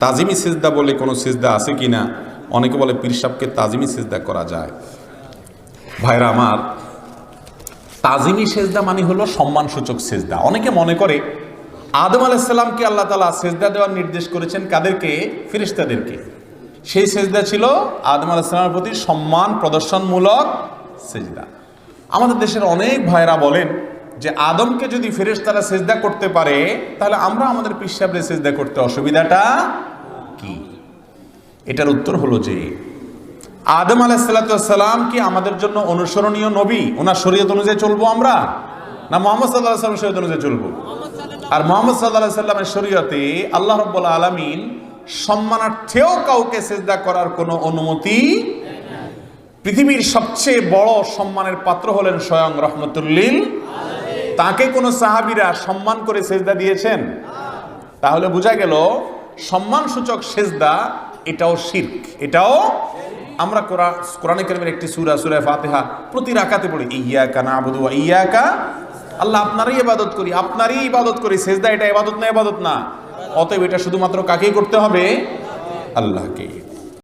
তাজিমি সিজদা বলে কোনো সিজদা আছে কি না? অনেকে বলে পীর সাহেবকে তাজিমি সিজদা করা যায়। ভাইরা আমার, তাজিমি সেজদা মানে হলো সম্মানসূচক সেজদা। অনেকে মনে করে আদম আলাইসাল্লামকে আল্লাহ তালা সেজদা দেওয়ার নির্দেশ করেছেন কাদেরকে? ফিরিস্তাদেরকে সেই সেজদা ছিল আদম আলাইসাল্লামের প্রতি সম্মান প্রদর্শনমূলক সেজদা। আমাদের দেশের অনেক ভাইরা বলেন যে আদমকে যদি ফেরেশতারা সেজদা করতে পারে, তাহলে আমরা আমাদের পিসাবরে সেজদা করতে অসুবিধাটা এটার উত্তর হলো যে আদম আলাহিসাল্লাম কি আমাদের জন্য অনুসরণীয় নবী? ওনার শরীয়ত অনুযায়ী চলবো আমরা? না মোহাম্মদ সাল্লাহ সাল্লাম শরীয়ত অনুযায়ী চলবো? আর মোহাম্মদ সাল্লাহ সাল্লামের শরীয়তে আল্লাহ রব্বুল্লা আলমিন সম্মানার্থেও কাউকে সেজদা করার কোনো অনুমতি পৃথিবীর সবচেয়ে বড় সম্মানের পাত্র হলেন স্বয়ং রহমতুল্লিল। তাকে কোনো সাহাবিরা সম্মান করে সেজদা দিয়েছেন? তাহলে বোঝা গেল সম্মানসূচক সেজদা এটাও শির্ক। এটাও আমরা কোরআন কারিমের একটি সুরা, সূরা ফাতেহা প্রতি রাকাতে পড়ি। ইয়াকা নাবুদু আবুদু ইয়াকা আল্লাহ আপনারই ইবাদত করি, আপনারই ইবাদত করি। সেজদা এটা ইবাদত না ইবাদত না। অতএব এটা শুধুমাত্র কাকেই করতে হবে? আল্লাহকে